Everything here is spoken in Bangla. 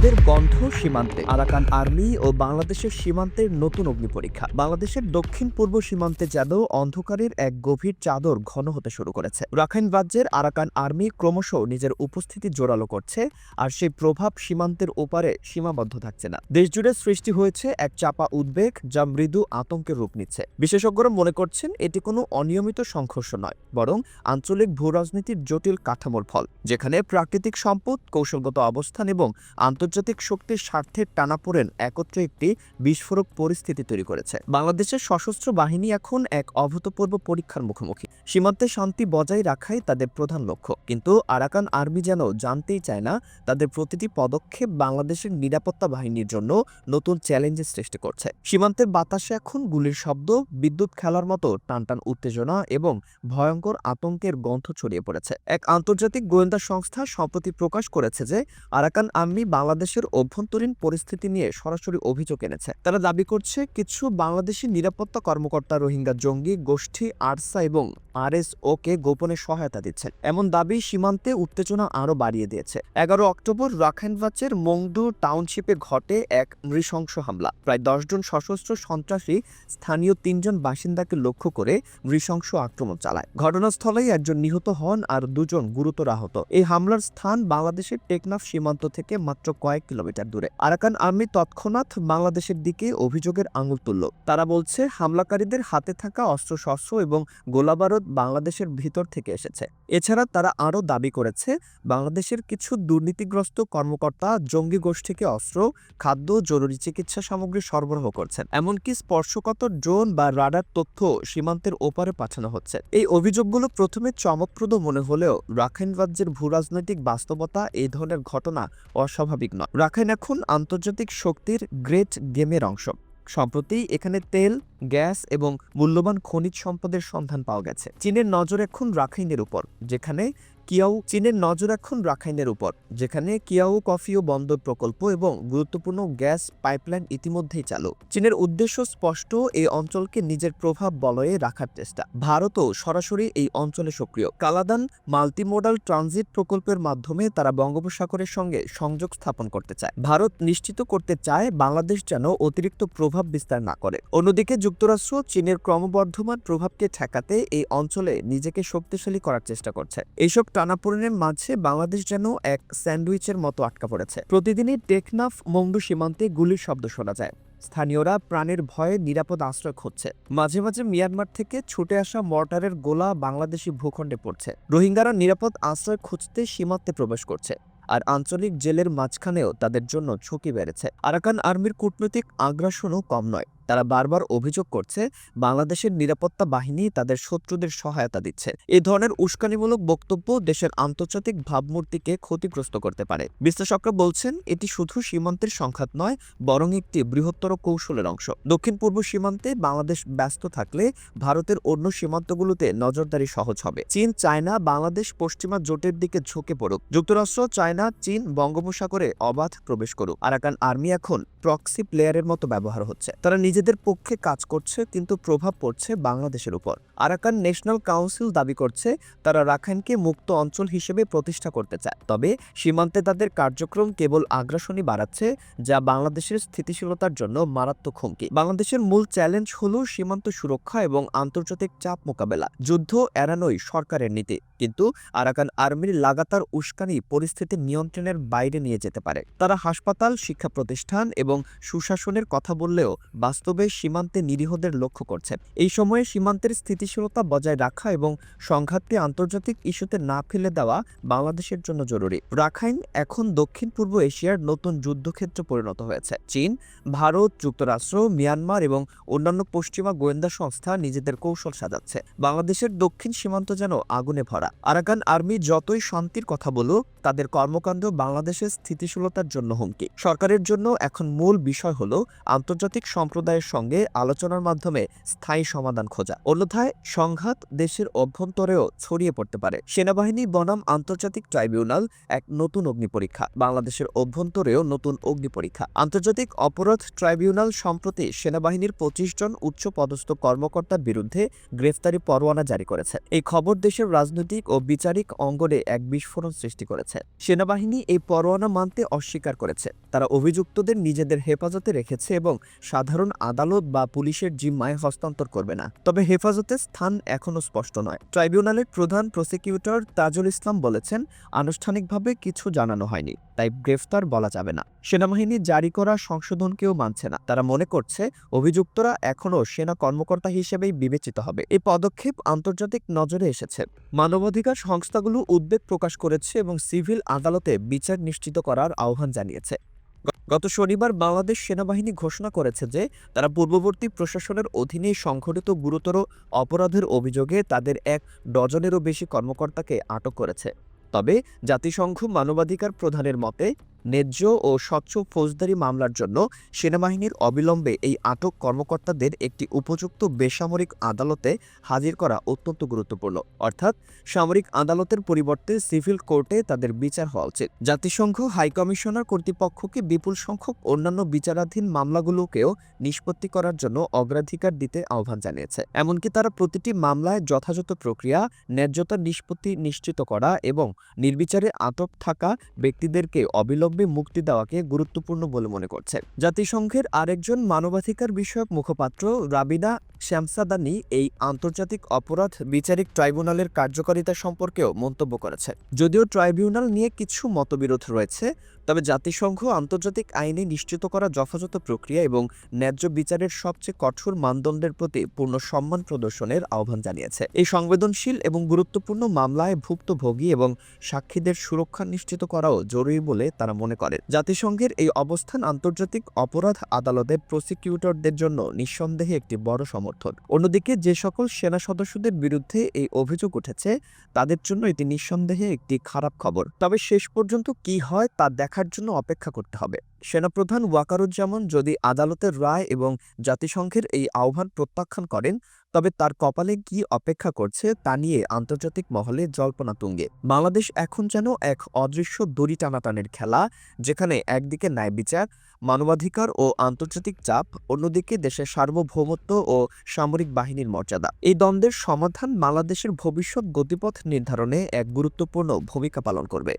যুদ্ধের গন্ধ সীমান্তে। আরাকান আর্মি ও বাংলাদেশের সীমান্তের নতুন অগ্নি পরীক্ষা। বাংলাদেশের দক্ষিণ পূর্ব সীমান্তে যেন অন্ধকারের এক গভীর চাদর ঘন হতে শুরু করেছে। রাখাইন রাজ্যের আরাকান আর্মি ক্রমশ নিজের উপস্থিতি জোরালো করছে আর সেই প্রভাব সীমান্তের ওপারে সীমাবদ্ধ থাকছে না। দেশজুড়ে সৃষ্টি হয়েছে এক চাপা উদ্বেগ যা মৃদু আতঙ্কের রূপ নিচ্ছে। বিশেষজ্ঞরা মনে করছেন এটি কোনো অনিয়মিত সংঘর্ষ নয়, বরং আঞ্চলিক ভূ রাজনীতির জটিল কাঠামোর ফল, যেখানে প্রাকৃতিক সম্পদ, কৌশলগত অবস্থান এবং আন্তর্জাতিক শক্তির স্বার্থের টানাপোড়েন একত্রে একটি বিস্ফোরক পরিস্থিতি তৈরি করেছে। বাংলাদেশের সশস্ত্র বাহিনী এখন এক অভূতপূর্ব পরীক্ষার মুখোমুখি। সীমান্তে শান্তি বজায় রাখাই তাদের প্রধান লক্ষ্য। কিন্তু আরাকান আর্মি যেন জানতেই চায় না, তাদের প্রতিটি পদক্ষেপ বাংলাদেশের নিরাপত্তা বাহিনীর জন্য নতুন চ্যালেঞ্জের সৃষ্টি করছে। সীমান্তের বাতাসে এখন গুলির শব্দ, বিদ্যুৎ খেলার মতো টানটান উত্তেজনা এবং ভয়ঙ্কর আতঙ্কের গন্ধ ছড়িয়ে পড়েছে। এক আন্তর্জাতিক গোয়েন্দা সংস্থা সম্প্রতি প্রকাশ করেছে যে, আরাকান আর্মি বাংলাদেশের অভ্যন্তরীণ পরিস্থিতি নিয়ে সরাসরি অভিযোগ এনেছে। তারা দাবি করছে, কিছু বাংলাদেশি নিরাপত্তা কর্মকর্তা, রোহিঙ্গা জঙ্গি, গোষ্ঠী, আরসা এবং আর আরএসও কে গোপনে সহায়তা দিচ্ছেন। এমন দাবি সীমান্তে উত্তেজনা আরও বাড়িয়ে দিয়েছে। এগারো অক্টোবর রাখাইনবাচের মংদু টাউনশিপে ঘটে এক নৃশংস হামলা। প্রায় দশজন সশস্ত্র সন্ত্রাসী, স্থানীয় তিনজন বাসিন্দাকে লক্ষ্য করে নৃশংস আক্রমণ চালায়। ঘটনাস্থলেই একজন নিহত হন আর দুজন গুরুতর আহত। এই হামলার স্থান বাংলাদেশের টেকনাফ সীমান্ত থেকে মাত্র কয়েক কিলোমিটার দূরে। আরাকান আর্মি তৎক্ষণাৎ বাংলাদেশের দিকে অভিযোগের আঙুল তুলল। তারা বলছে, হামলাকারীদের হাতে থাকা অস্ত্রশস্ত্র এবং গোলাবারুদ বাংলাদেশের ভিতর থেকে এসেছে। এছাড়া তারা আরও দাবি করেছে, বাংলাদেশের কিছু দুর্নীতিগ্রস্ত কর্মকর্তা জঙ্গি গোষ্ঠীকে অস্ত্র, খাদ্য, জরুরি চিকিৎসা সামগ্রী সরবরাহ করছেন। এমনকি স্পর্শকাতর ড্রোন বা রাডার তথ্য সীমান্তের ওপারে পাঠানো হচ্ছে। এই অভিযোগগুলো প্রথমে চমকপ্রদ মনে হলেও রাখাইন রাজ্যের ভূরাজনৈতিক বাস্তবতা এই ধরনের ঘটনা অস্বাভাবিক নয়। রাখাইন এখন আন্তর্জাতিক শক্তির গ্রেট গেমের অংশ। সম্প্রতি এখানে তেল, গ্যাস এবং মূল্যবান খনিজ সম্পদের সন্ধান পাওয়া গেছে। চীনের নজর এখন রাখাইনের উপর, যেখানে কিয়াও চীনের নজর এখন রাখাইনের উপর, যেখানে কিয়াও কফি ও বন্দর প্রকল্প এবং গুরুত্বপূর্ণ গ্যাস পাইপলাইন ইতিমধ্যেই চালু। চীনের উদ্দেশ্য স্পষ্ট, এই অঞ্চলকে নিজের প্রভাব বলয়ে রাখার চেষ্টা। ভারতও সরাসরি এই অঞ্চলে সক্রিয়। কালাদান মাল্টিমোডাল ট্রানজিট প্রকল্পের মাধ্যমে তারা বঙ্গোপসাগরের সঙ্গে সংযোগ স্থাপন করতে চায়। ভারত নিশ্চিত করতে চায় বাংলাদেশ যেন অতিরিক্ত প্রভাব বিস্তার না করে। অন্যদিকে যুক্তরাষ্ট্র চীনের ক্রমবর্ধমান প্রভাবকে ঠেকাতে এই অঞ্চলে নিজেকে শক্তিশালী করার চেষ্টা করছে। এইসব টানাপোড়েনের মাঝে বাংলাদেশ যেন এক স্যান্ডউইচের মতো আটকা পড়েছে। প্রতিদিনই টেকনাফ মংডু সীমান্তে গুলির শব্দ শোনা যায়। স্থানীয়রা প্রাণের ভয়ে নিরাপদ আশ্রয় খুঁজছে। মাঝে মাঝে মিয়ানমার থেকে ছুটে আসা মর্টারের গোলা বাংলাদেশি ভূখণ্ডে পড়ছে। রোহিঙ্গারা নিরাপদ আশ্রয় খুঁজতে সীমান্তে প্রবেশ করছে আর আঞ্চলিক জেলের মাঝখানেও তাদের জন্য ঝুঁকি বেড়েছে। আরাকান আর্মির কূটনৈতিক আগ্রাসনও কম নয়। তারা বারবার অভিযোগ করছে বাংলাদেশের নিরাপত্তা বাহিনী তাদের শত্রুদের সহায়তা দিচ্ছে। এই ধরনের উস্কানিমূলক বক্তব্য দেশের আন্তর্জাতিক ভাবমূর্তিকে ক্ষতিগ্রস্ত করতে পারে। বিশ্লেষকরা বলছেন, এটি শুধু সীমান্তের সংঘাত নয়, বরং একটি বৃহত্তর কৌশলের অংশ। দক্ষিণ পূর্ব সীমান্তে বাংলাদেশ ব্যস্ত থাকলে ভারতের অন্য সীমান্তগুলোতে নজরদারি সহজ হবে। চীন, চায়না, বাংলাদেশ, পশ্চিমা জোটের দিকে ঝুঁকে পড়ুক। যুক্তরাষ্ট্র, চায়না, চীন বঙ্গোপসাগরে অবাধ প্রবেশ করুক। আরাকান আর্মি এখন প্রক্সি প্লেয়ারের মতো ব্যবহার হচ্ছে। তারা নিজেদের পক্ষে কাজ করছে, কিন্তু প্রভাব পড়ছে বাংলাদেশের উপর। আরাকান ন্যাশনাল কাউন্সিল দাবি করছে, তারা রাখাইনকে মুক্ত অঞ্চল হিসেবে প্রতিষ্ঠা করতে চায়। তবে সীমান্তে তাদের কার্যক্রম কেবল আগ্রাসনই বাড়াচ্ছে, যা বাংলাদেশের স্থিতিশীলতার জন্য মারাত্মক হুমকি। বাংলাদেশের মূল চ্যালেঞ্জ হল সীমান্ত সুরক্ষা এবং আন্তর্জাতিক চাপ মোকাবেলা। যুদ্ধ এড়ানোই সরকারের নীতি। কিন্তু আরাকান আর্মির লাগাতার উস্কানি পরিস্থিতি নিয়ন্ত্রণের বাইরে নিয়ে যেতে পারে। তারা হাসপাতাল শিক্ষা প্রতিষ্ঠান এবং সুশাসনের কথা বললেও বাস্তবে সীমান্তে নিরীহদের লক্ষ্য করছে। এই সময়ে সীমান্তের স্থিতিশীলতা বজায় রাখা এবং সংঘাতকে আন্তর্জাতিক ইস্যুতে না ফেলে দেওয়া বাংলাদেশের জন্য জরুরি। রাখাইন এখন দক্ষিণ পূর্ব এশিয়ার নতুন যুদ্ধক্ষেত্র পরিণত হয়েছে। চীন, ভারত, যুক্তরাষ্ট্র, মিয়ানমার এবং অন্যান্য পশ্চিমা গোয়েন্দা সংস্থা নিজেদের কৌশল সাজাচ্ছে। বাংলাদেশের দক্ষিণ সীমান্ত যেন আগুনে ভরা। আরাকান আর্মি যতই শান্তির কথা বলুক তাদের কর্মকাণ্ড বাংলাদেশের স্থিতিশীলতার জন্য হুমকি। সরকারের জন্য এখন মূল বিষয় হল আন্তর্জাতিক সম্প্রদায়ের সঙ্গে আলোচনার মাধ্যমে স্থায়ী সমাধান খোঁজা। অন্যথায় সংঘাত দেশের অভ্যন্তরেও ছড়িয়ে পড়তে পারে। সেনাবাহিনী বনাম আন্তর্জাতিক ট্রাইব্যুনাল এক নতুন অগ্নি পরীক্ষা। বাংলাদেশের অভ্যন্তরেও নতুন অগ্নি পরীক্ষা। আন্তর্জাতিক অপরাধ ট্রাইব্যুনাল সম্প্রতি সেনাবাহিনীর পঁচিশ জন উচ্চ পদস্থ কর্মকর্তার বিরুদ্ধে গ্রেফতারি পরোয়ানা জারি করেছে। এই খবর দেশের রাজনৈতিক ও বিচারিক অঙ্গনে এক বিস্ফোরণ সৃষ্টি করেছে। সেনাবাহিনী এই পরোয়ানা মানতে অস্বীকার করেছে। তারা অভিযুক্তদের নিজেদের হেফাজতে রেখেছে এবং সাধারণ আদালত বা পুলিশের জিম্মায় হস্তান্তর করবে না। তবে হেফাজতের স্থান এখনও স্পষ্ট নয়। ট্রাইব্যুনালের প্রধান প্রসিকিউটর তাজুল ইসলাম বলেছেন, আনুষ্ঠানিকভাবে কিছু জানানো হয়নি, তাই গ্রেফতার বলা যাবে না। সেনাবাহিনী জারি করা সংশোধনকেও মানছে না। তারা মনে করছে, অভিযুক্তরা এখনও সেনা কর্মকর্তা হিসেবেই বিবেচিত হবে। এই পদক্ষেপ আন্তর্জাতিক নজরে এসেছে। মানবাধিকার সংস্থাগুলো উদ্বেগ প্রকাশ করেছে এবং সিভিল আদালতে বিচার নিশ্চিত করার আহ্বান জানিয়েছে। গত শনিবার বাংলাদেশ সেনাবাহিনী ঘোষণা করেছে যে, তারা পূর্ববর্তী প্রশাসনের অধীনে সংঘটিত গুরুতর অপরাধের অভিযোগে তাদের এক ডজনেরও বেশি কর্মকর্তাকে আটক করেছে। তবে জাতিসংঘ মানবাধিকার প্রধানের মতে ন্যায্য ও স্বচ্ছ ফৌজদারি মামলার জন্য সেনাবাহিনীর অবিলম্বে এই আটক কর্মকর্তাদের একটি উপযুক্ত বেসামরিক আদালতে হাজির করা অত্যন্ত গুরুত্বপূর্ণ। অর্থাৎ সামরিক আদালতের পরিবর্তে সিভিল কোর্টে তাদের বিচার হওয়া উচিত। জাতিসংঘ হাইকমিশনার কর্তৃপক্ষকে বিপুল সংখ্যক অন্যান্য বিচারাধীন মামলাগুলোকেও নিষ্পত্তি করার জন্য অগ্রাধিকার দিতে আহ্বান জানিয়েছে। এমনকি তারা প্রতিটি মামলায় যথাযথ প্রক্রিয়া, ন্যায্যতা নিষ্পত্তি নিশ্চিত করা এবং নির্বিচারে আটক থাকা ব্যক্তিদেরকে অবিলম্বে মুক্তি দেওয়াকে গুরুত্বপূর্ণ বলে মনে করছে। জাতিসংঘের আরেকজন মানবাধিকার বিষয়ক মুখপাত্র রাবিনা শ্যামসাদানি এই আন্তর্জাতিক অপরাধ বিচারিক ট্রাইব্যুনালের কার্যকারিতা সম্পর্কেও মন্তব্য করেছে। যদিও ট্রাইব্যুনাল নিয়ে কিছু মতবিরোধ রয়েছে, তবে জাতিসংঘ আন্তর্জাতিক আইনে নিশ্চিত করা যথাযথ প্রক্রিয়া এবং ন্যায্য বিচারের সবচেয়ে কঠোর মানদণ্ডের প্রতি পূর্ণ সম্মান প্রদর্শনের আহ্বান জানিয়েছে। এই সংবেদনশীল এবং গুরুত্বপূর্ণ মামলায় ভুক্তভোগী এবং সাক্ষীদের সুরক্ষা নিশ্চিত করাও জরুরি বলে তারা মনে করে। জাতিসংঘের এই অবস্থান আন্তর্জাতিক অপরাধ আদালতে প্রসিকিউটরদের জন্য নিঃসন্দেহে একটি বড় সমর্থন। অন্যদিকে যে সকল সেনা সদস্যদের বিরুদ্ধে এই অভিযোগ উঠেছে, তাদের জন্য এটি নিঃসন্দেহে একটি খারাপ খবর। তবে শেষ পর্যন্ত কি হয় তা দেখার জন্য অপেক্ষা করতে হবে। সেনাপ্রধান ওয়াকারুজ্জামান যদি আদালতের রায় এবং জাতিসংঘের এই আহ্বান প্রত্যাখ্যান করেন, তবে তার কপালে কি অপেক্ষা করছে তা নিয়ে আন্তর্জাতিক মহলে জল্পনা তুঙ্গে বাংলাদেশ এখন যেন এক অদৃশ্য দড়ি টানাটানের খেলা, যেখানে একদিকে ন্যায় বিচার মানবাধিকার ও আন্তর্জাতিক চাপ, অন্যদিকে দেশের সার্বভৌমত্ব ও সামরিক বাহিনীর মর্যাদা। এই দ্বন্দ্বের সমাধান বাংলাদেশের ভবিষ্যৎ গতিপথ নির্ধারণে এক গুরুত্বপূর্ণ ভূমিকা পালন করবে।